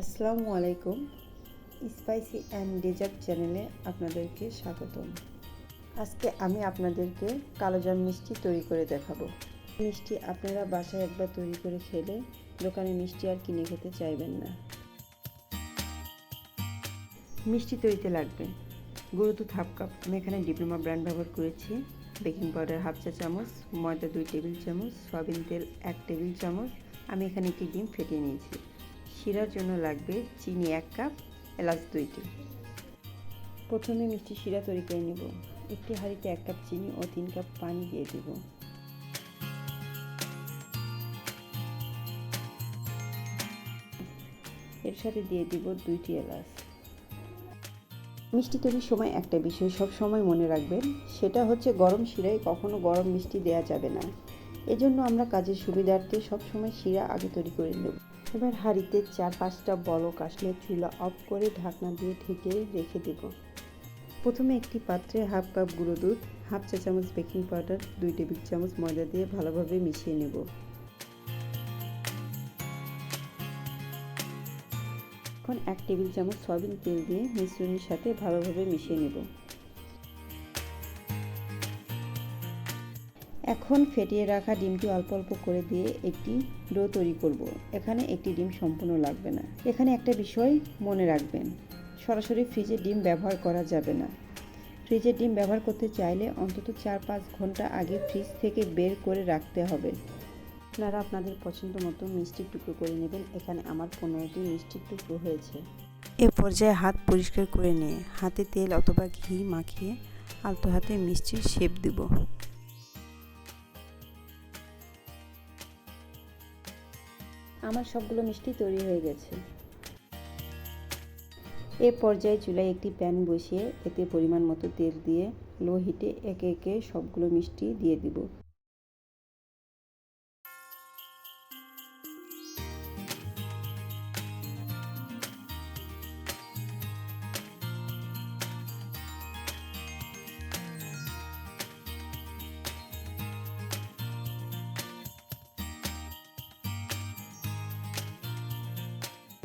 আসসালামু আলাইকুম। Spicy and dessert চ্যানেলে আপনাদেরকে স্বাগতম। আজকে আমি আপনাদেরকে কালোজাম মিষ্টি তৈরি করে দেখাবো। মিষ্টি আপনারা বাসায় একবার তৈরি করে খেলে দোকানে মিষ্টি আর কিনে খেতে চাইবেন না। মিষ্টি তৈরিতে লাগবে গুঁড়ো দুধ হাফ কাপ। আমি এখানে ডিপ্লোমা ব্র্যান্ড ব্যবহার করেছি। বেকিং পাউডার হাফ চা চামচ, ময়দা দুই টেবিল চামচ, সয়াবিন তেল এক টেবিল চামচ। আমি এখানে একটি ডিম ফেটিয়ে নিয়েছি। শিরার জন্য লাগবে চিনি এক কাপ, এলাচ দুইটি প্রথমে মিষ্টি শিরা তৈরি করে নেব। একটি হাঁড়িতে এক কাপ চিনি ও তিন কাপ পানি দিয়ে দেব। এর সাথে দিয়ে দিব দুইটি এলাচ। মিষ্টি তৈরির সময় একটা বিষয় সব সময় মনে রাখবেন, সেটা হচ্ছে গরম শিরায় কখনো গরম মিষ্টি দেওয়া যাবে না। এজন্য আমরা কাজের সুবিধার্থে সবসময় শিরা আগে তৈরি করে নেব। এবার হাঁড়িতে চার পাঁচটা বড় আসলে চুলা অফ করে ঢাকনা দিয়ে ঢেকে রেখে দেব। প্রথমে একটি পাত্রে হাফ কাপ গুঁড়ো দুধ, হাফ চা চামচ বেকিং পাউডার, দুই টেবিল চামচ ময়দা দিয়ে ভালোভাবে মিশিয়ে নেব। এখন এক টেবিল চামচ সয়াবিন তেল দিয়ে মিশ্রণের সাথে ভালোভাবে মিশিয়ে নেব। এখন ফেটিয়ে রাখা ডিমটি অল্প অল্প করে দিয়ে একটি ডো তৈরি করব। এখানে একটি ডিম সম্পূর্ণ লাগবে না। এখানে একটা বিষয় মনে রাখবেন, সরাসরি ফ্রিজে ডিম ব্যবহার করা যাবে না। ফ্রিজে ডিম ব্যবহার করতে চাইলে অন্তত চার পাঁচ ঘণ্টা আগে ফ্রিজ থেকে বের করে রাখতে হবে। আপনারা আপনাদের পছন্দ মতো মিষ্টির টুকরো করে নেবেন। এখানে আমার পনেরোটি মিষ্টির টুকরো হয়েছে। এ পর্যায়ে হাত পরিষ্কার করে নিয়ে হাতে তেল অথবা ঘি মাখিয়ে আলতো হাতে মিষ্টির শেপ দিব। আমার সবগুলো মিষ্টি তৈরি হয়ে গেছে। এ পর্যায়ে চুলায় একটি প্যান বসিয়ে এতে পরিমাণ মতো তেল দিয়ে লো হিটে একে একে সবগুলো মিষ্টি দিয়ে দিব।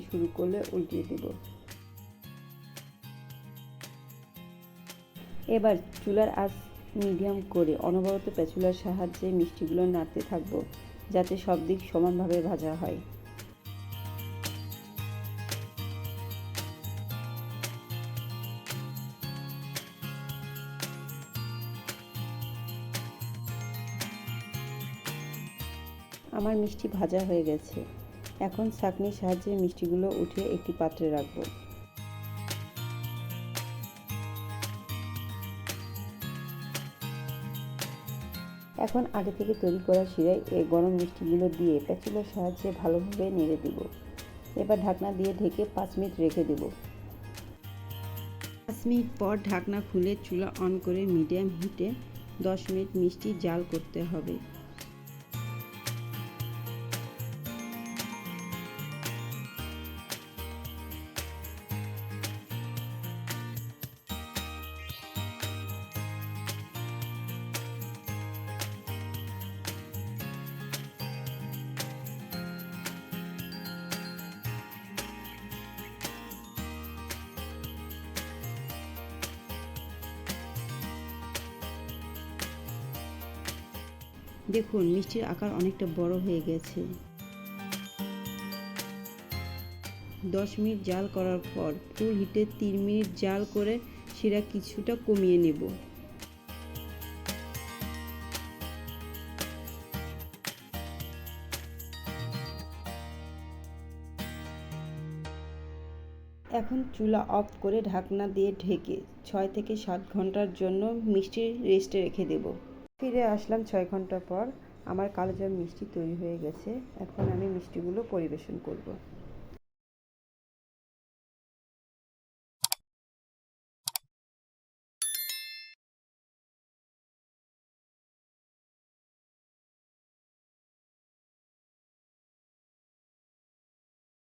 শুরু করলে উল্টিয়ে দিব। এবার চুলার আঁচ মিডিয়াম করে অনবরত পেঁচুলার সাহায্যে মিষ্টিগুলো নাড়তে থাকব, যাতে সব দিক সমানভাবে ভাজা হয়। আমার মিষ্টি ভাজা হয়ে গেছে। এখন ছাঁকনির সাহায্যে মিষ্টিগুলো উঠিয়ে একটি পাত্রে রাখব। এখন আগে থেকে তৈরি করা শিরায় এই গরম মিষ্টিগুলো দিয়ে প্যাচুলার সাহায্যে ভালোভাবে নেড়ে দিব। এবার ঢাকনা দিয়ে ঢেকে পাঁচ মিনিট রেখে দেব। পাঁচ মিনিট পর ঢাকনা খুলে চুলা অন করে মিডিয়াম হিটে দশ মিনিট মিষ্টি জাল করতে হবে। দেখুন, মিষ্টির আকার অনেকটা বড় হয়ে গেছে। দশ মিনিট জাল করার পর ফুল হিটে তিন মিনিট জাল করে সেটা কিছুটা কমিয়ে নেব। এখন চুলা অফ করে ঢাকনা দিয়ে ঢেকে ছয় থেকে সাত ঘণ্টার জন্য মিষ্টি রেস্টে রেখে দেবো। ফিরে আসলাম ছয় ঘণ্টা পর। আমার কালোজাম মিষ্টি তৈরি হয়ে গেছে। এখন আমি মিষ্টিগুলো পরিবেশন করব।